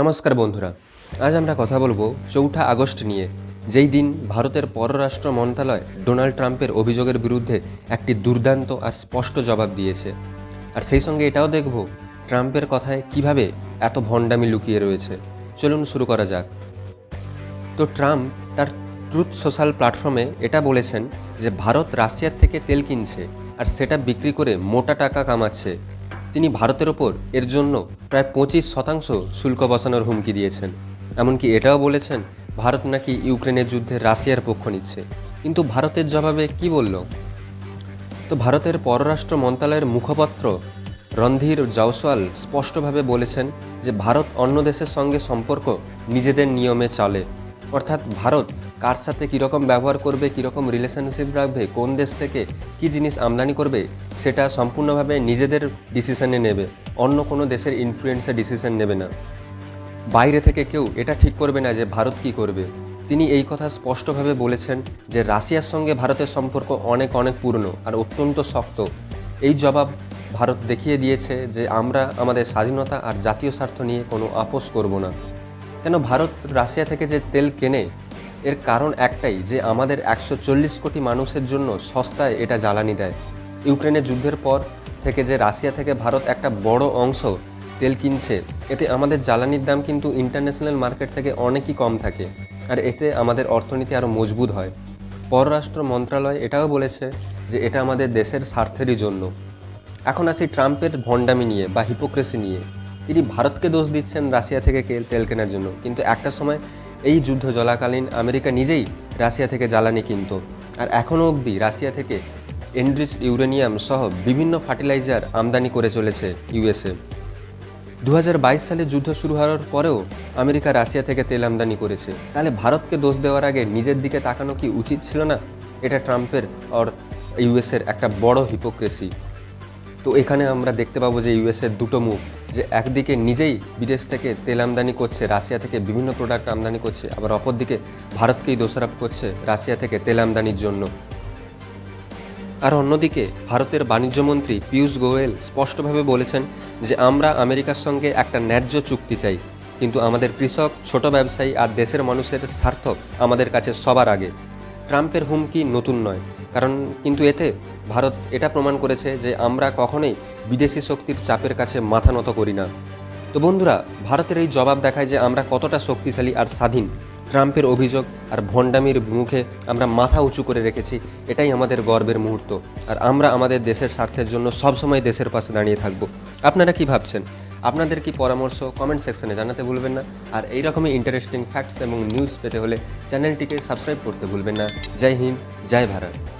নমস্কার বন্ধুরা, আজ আমরা কথা বলব চৌঠা আগস্ট নিয়ে, যেই দিন ভারতের পররাষ্ট্র মন্ত্রণালয় ডোনাল্ড ট্রাম্পের অভিযোগের বিরুদ্ধে একটি দুর্দান্ত আর স্পষ্ট জবাব দিয়েছে। আর সেই সঙ্গে এটাও দেখব ট্রাম্পের কথায় কীভাবে এত ভণ্ডামি লুকিয়ে রয়েছে। চলুন শুরু করা যাক। তো ট্রাম্প তার ট্রুথ সোশ্যাল প্ল্যাটফর্মে এটা বলেছেন যে, ভারত রাশিয়ার থেকে তেল কিনছে আর সেটা বিক্রি করে মোটা টাকা কামাচ্ছে। তিনি ভারতের ওপর এর জন্য প্রায় পঁচিশ শতাংশ শুল্ক বসানোর হুমকি দিয়েছেন। এমনকি এটাও বলেছেন, ভারত নাকি ইউক্রেনের যুদ্ধে রাশিয়ার পক্ষ নিচ্ছে। কিন্তু ভারতের জবাবে কি বলল? তো ভারতের পররাষ্ট্র মন্ত্রণালয়ের মুখপাত্র রণধীর জয়সওয়াল স্পষ্টভাবে বলেছেন যে, ভারত অন্য দেশের সঙ্গে সম্পর্ক নিজেদের নিয়মে চলে। অর্থাৎ ভারত কার সাথে কীরকম ব্যবহার করবে, কীরকম রিলেশনশিপ রাখবে, কোন দেশ থেকে কি জিনিস আমদানি করবে সেটা সম্পূর্ণভাবে নিজেদের ডিসিশনে নেবে। অন্য কোনো দেশের ইনফ্লুয়েন্সে ডিসিশন নেবে না। বাইরে থেকে কেউ এটা ঠিক করবে না যে ভারত কি করবে। তিনি এই কথা স্পষ্টভাবে বলেছেন যে রাশিয়ার সঙ্গে ভারতের সম্পর্ক অনেক অনেক পুরনো আর অত্যন্ত শক্ত। এই জবাব ভারত দেখিয়ে দিয়েছে যে আমরা আমাদের স্বাধীনতা আর জাতীয় স্বার্থ নিয়ে কোনো আপোষ করব না। কেন ভারত রাশিয়া থেকে যে তেল কেনে, এর কারণ একটাই যে আমাদের একশো চল্লিশ কোটি মানুষের জন্য সস্তায় এটা জ্বালানি দেয়। ইউক্রেনের যুদ্ধের পর থেকে যে রাশিয়া থেকে ভারত একটা বড় অংশ তেল কিনছে, এতে আমাদের জ্বালানির দাম কিন্তু ইন্টারন্যাশনাল মার্কেট থেকে অনেকই কম থাকে আর এতে আমাদের অর্থনীতি আরও মজবুত হয়। পররাষ্ট্র মন্ত্রণালয় এটাও বলেছে যে এটা আমাদের দেশের স্বার্থেরই জন্য। এখন আসি ট্রাম্পের ভণ্ডামি নিয়ে বা হিপোক্রেসি নিয়ে। তিনি ভারতকে দোষ দিচ্ছেন রাশিয়া থেকে তেল কেনার জন্য। কিন্তু একটা সময় এই যুদ্ধ চলাকালীন আমেরিকা নিজেই রাশিয়া থেকে জ্বালানি কিনতো। আর এখনও অবধি রাশিয়া থেকে এনরিচ ইউরেনিয়াম সহ বিভিন্ন ফার্টিলাইজার আমদানি করে চলেছে ইউএসএ। দু হাজার বাইশ সালে যুদ্ধ শুরু হওয়ার পরেও আমেরিকা রাশিয়া থেকে তেল আমদানি করেছে। তাহলে ভারতকে দোষ দেওয়ার আগে নিজের দিকে তাকানো কি উচিত ছিল না? এটা ট্রাম্পের অর ইউএসের একটা বড় হিপোক্রেসি তো এখানে আমরা দেখতে পাবো যে ইউএসের দুটো মুখ, যে একদিকে নিজেই বিদেশ থেকে তেল আমদানি করছে, রাশিয়া থেকে বিভিন্ন প্রোডাক্ট আমদানি করছে, আবার অপরদিকে ভারতকেই দোষারোপ করছে রাশিয়া থেকে তেল আমদানির জন্য। আর অন্যদিকে ভারতের বাণিজ্যমন্ত্রী পীয়ূষ গোয়েল স্পষ্টভাবে বলেছেন যে আমরা আমেরিকার সঙ্গে একটা ন্যায্য চুক্তি চাই, কিন্তু আমাদের কৃষক, ছোট ব্যবসায়ী আর দেশের মানুষের স্বার্থ আমাদের কাছে সবার আগে। ট্রাম্পের হুমকি নতুন নয়, কারণ কিন্তু এতে ভারত এটা প্রমাণ করেছে যে আমরা কখনোই বিদেশি শক্তির চাপের কাছে মাথা নত করি না। তো বন্ধুরা, ভারতের এই জবাব দেখায় যে আমরা কতটা শক্তিশালী আর স্বাধীন। ট্রাম্পের অভিযোগ আর ভণ্ডামির মুখে আমরা মাথা উঁচু করে রেখেছি, এটাই আমাদের গর্বের মুহূর্ত। আর আমরা আমাদের দেশের স্বার্থের জন্য সবসময় দেশের পাশে দাঁড়িয়ে থাকব। আপনারা কি ভাবছেন? আপনাদের কি পরামর্শ কমেন্ট সেকশনে জানাতে ভুলবেন না। আর এই রকমই ইন্টারেস্টিং ফ্যাক্টস এবং নিউজ পেতে হলে চ্যানেলটিকে সাবস্ক্রাইব করতে ভুলবেন না। জয় হিন্দ, জয় ভারত।